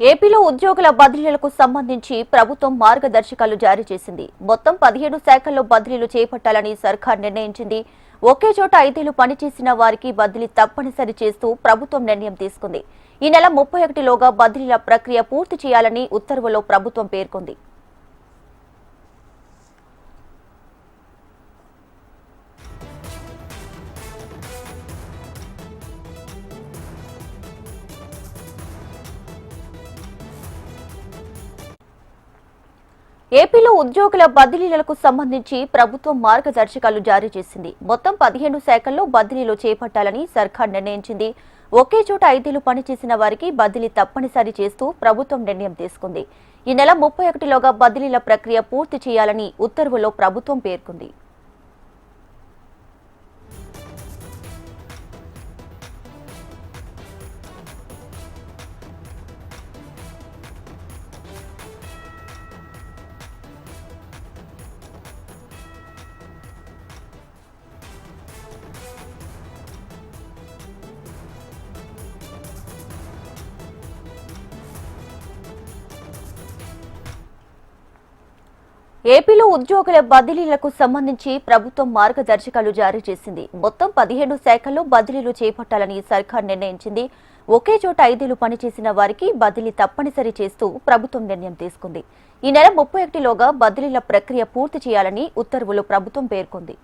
ఏపీలో ఉద్యోగుల బదిలీలకు సంబంధించి ప్రభుత్వం మార్గదర్శకాలు జారీ చేసింది. మొత్తం పదిహేడు శాఖల్లో బదిలీలు చేపట్టాలని సర్కార్ నిర్ణయించింది. ఒకే చోట ఐదేళ్ళు పనిచేసిన వారికి బదిలీ తప్పనిసరి చేస్తూ ప్రభుత్వం నిర్ణయం తీసుకుంది. ఈ నెల ముప్పై ఒకటిలోగా బదిలీల ప్రక్రియ పూర్తి చేయాలని ఉత్తర్వులో ప్రభుత్వం పేర్కొంది. ఏపీలో ఉద్యోగుల బదిలీలకు సంబంధించి ప్రభుత్వం మార్గదర్శకాలు జారీ చేసింది. మొత్తం పదిహేను శాఖల్లో బదిలీలు చేపట్టాలని సర్కార్ నిర్ణయించింది. ఒకే చోట ఐదేళ్ళు పనిచేసిన వారికి బదిలీ తప్పనిసరి చేస్తూ ప్రభుత్వం నిర్ణయం తీసుకుంది. ఈ నెల ముప్పై ఒకటిలోగా బదిలీల ప్రక్రియ పూర్తి చేయాలని ఉత్తర్వులో ప్రభుత్వం పేర్కొంది. ఏపీలో ఉద్యోగుల బదిలీలకు సంబంధించి ప్రభుత్వం మార్గదర్శకాలు జారీ చేసింది. మొత్తం పదిహేడు శాఖల్లో బదిలీలు చేపట్టాలని సర్కార్ నిర్ణయించింది. ఒకే చోట ఐదేళ్ళు పనిచేసిన వారికి బదిలీ తప్పనిసరి చేస్తూ ప్రభుత్వం నిర్ణయం తీసుకుంది. ఈ నెల ముప్పై ఒకటిలోగా బదిలీల ప్రక్రియ పూర్తి చేయాలని ఉత్తర్వులు ప్రభుత్వం పేర్కొంది.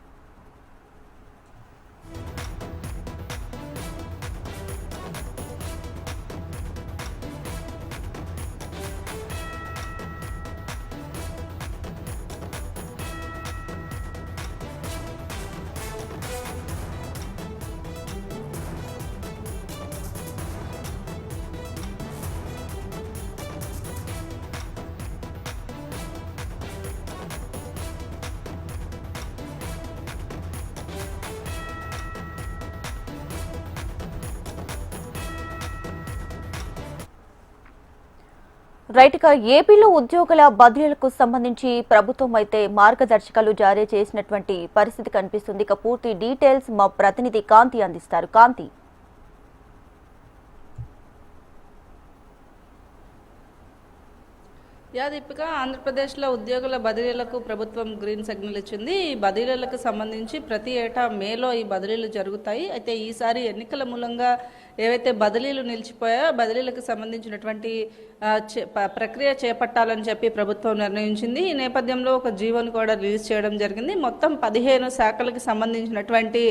రైట్గా ఏపీలో ఉద్యోగుల బదిలీలకు సంబంధించి ప్రభుత్వం అయితే మార్గదర్శకాలు జారీ చేసినటువంటి పరిస్థితి కనిపిస్తుంది. ఇక పూర్తి డీటెయిల్స్ మా ప్రతినిధి కాంతి అందిస్తారు. కాంతి. యా దీపిక ఆంధ్రప్రదేశ్లో ఉద్యోగుల బదిలీలకు ప్రభుత్వం గ్రీన్ సిగ్నల్ ఇచ్చింది. ఈ బదిలీలకు సంబంధించి ప్రతి ఏటా మేలో ఈ బదిలీలు జరుగుతాయి. అయితే ఈసారి ఎన్నికల మూలంగా ఏవైతే బదిలీలు నిలిచిపోయాయో బదిలీలకు సంబంధించినటువంటి ప్రక్రియ చేపట్టాలని చెప్పి ప్రభుత్వం నిర్ణయించింది. ఈ నేపథ్యంలో ఒక జీవోను కూడా రిలీజ్ చేయడం జరిగింది. మొత్తం పదిహేను శాఖలకు సంబంధించినటువంటి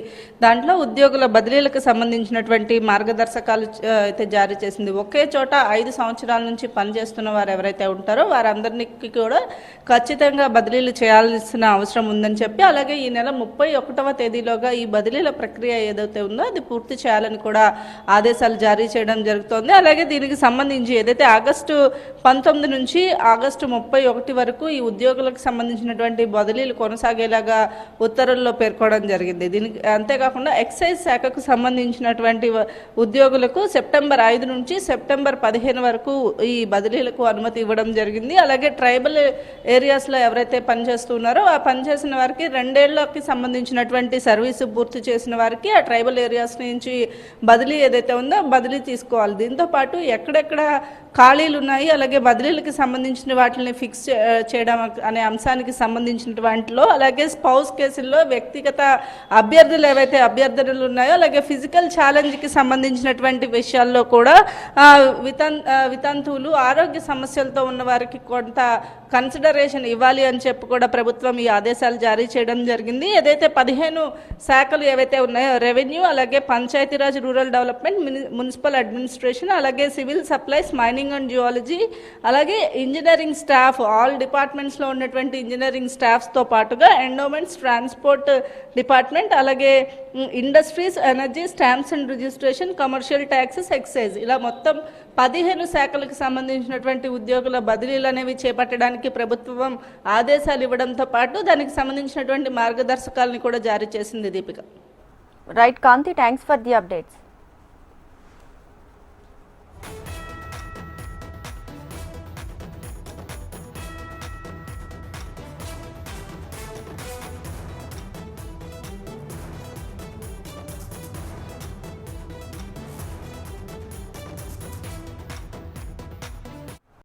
దాంట్లో ఉద్యోగుల బదిలీలకు సంబంధించినటువంటి మార్గదర్శకాలు అయితే జారీ చేసింది. ఒకే చోట ఐదు సంవత్సరాల నుంచి పనిచేస్తున్న వారు ఎవరైతే ఉంటారో వారందరికీ కూడా ఖచ్చితంగా బదిలీలు చేయాల్సిన అవసరం ఉందని చెప్పి అలాగే ఈ నెల ముప్పై ఒకటవ తేదీలోగా ఈ బదిలీల ప్రక్రియ ఏదైతే ఉందో అది పూర్తి చేయాలని కూడా ఆదేశాలు జారీ చేయడం జరుగుతోంది. అలాగే దీనికి సంబంధించి ఏదైతే ఆగస్టు పంతొమ్మిది నుంచి ఆగస్టు ముప్పై ఒకటి వరకు ఈ ఉద్యోగులకు సంబంధించినటువంటి బదిలీలు కొనసాగేలాగా ఉత్తర్వుల్లో పేర్కోవడం జరిగింది. దీనికి అంతేకాకుండా ఎక్సైజ్ శాఖకు సంబంధించినటువంటి ఉద్యోగులకు సెప్టెంబర్ ఐదు నుంచి సెప్టెంబర్ పదిహేను వరకు ఈ బదిలీలకు అనుమతి ఇవ్వడం జరిగింది. అలాగే ట్రైబల్ ఏరియాస్లో ఎవరైతే పనిచేస్తున్నారో ఆ పనిచేసిన వారికి రెండేళ్ళకి సంబంధించినటువంటి సర్వీసు పూర్తి చేసిన వారికి ఆ ట్రైబల్ ఏరియాస్ నుంచి బదిలీ ఏదైతే ఉందో బదిలీ తీసుకోవాలి. దీంతో పాటు ఎక్కడెక్కడ ఖాళీలు ఉన్నాయి అలాగే బదిలీలకు సంబంధించిన వాటిని ఫిక్స్ చేయడం అనే అంశానికి సంబంధించిన వాటిలో అలాగే స్పౌస్ కేసుల్లో వ్యక్తిగత అభ్యర్థులు ఏవైతే అభ్యర్థులు ఉన్నాయో అలాగే ఫిజికల్ ఛాలెంజ్కి సంబంధించినటువంటి విషయాల్లో కూడా వితం వితంతువులు ఆరోగ్య సమస్యలతో ఉన్న వారికి కొంత కన్సిడరేషన్ ఇవ్వాలి అని చెప్పి కూడా ప్రభుత్వం ఈ ఆదేశాలు జారీ చేయడం జరిగింది. ఏదైతే పదిహేను శాఖలు ఏవైతే ఉన్నాయో రెవెన్యూ అలాగే Panchayati Raj rural development department municipal administration అలాగే civil supplies mining and geology అలాగే ఇంజనీరింగ్ స్టాఫ్ ఆల్ డిపార్ట్మెంట్స్లో ఉన్నటువంటి ఇంజనీరింగ్ స్టాఫ్స్తో పాటుగా ఎండోమెంట్స్ ట్రాన్స్పోర్ట్ డిపార్ట్మెంట్ అలాగే industries energy stamps and registration commercial taxes excise. ఇలా మొత్తం పదిహేను శాఖలకు సంబంధించినటువంటి ఉద్యోగుల బదిలీలు అనేవి చేపట్టడానికి ప్రభుత్వం ఆదేశాలు ఇవ్వడంతో పాటు దానికి సంబంధించినటువంటి మార్గదర్శకాలను కూడా జారీ చేసింది Deepika. Right Kanti thanks for the updates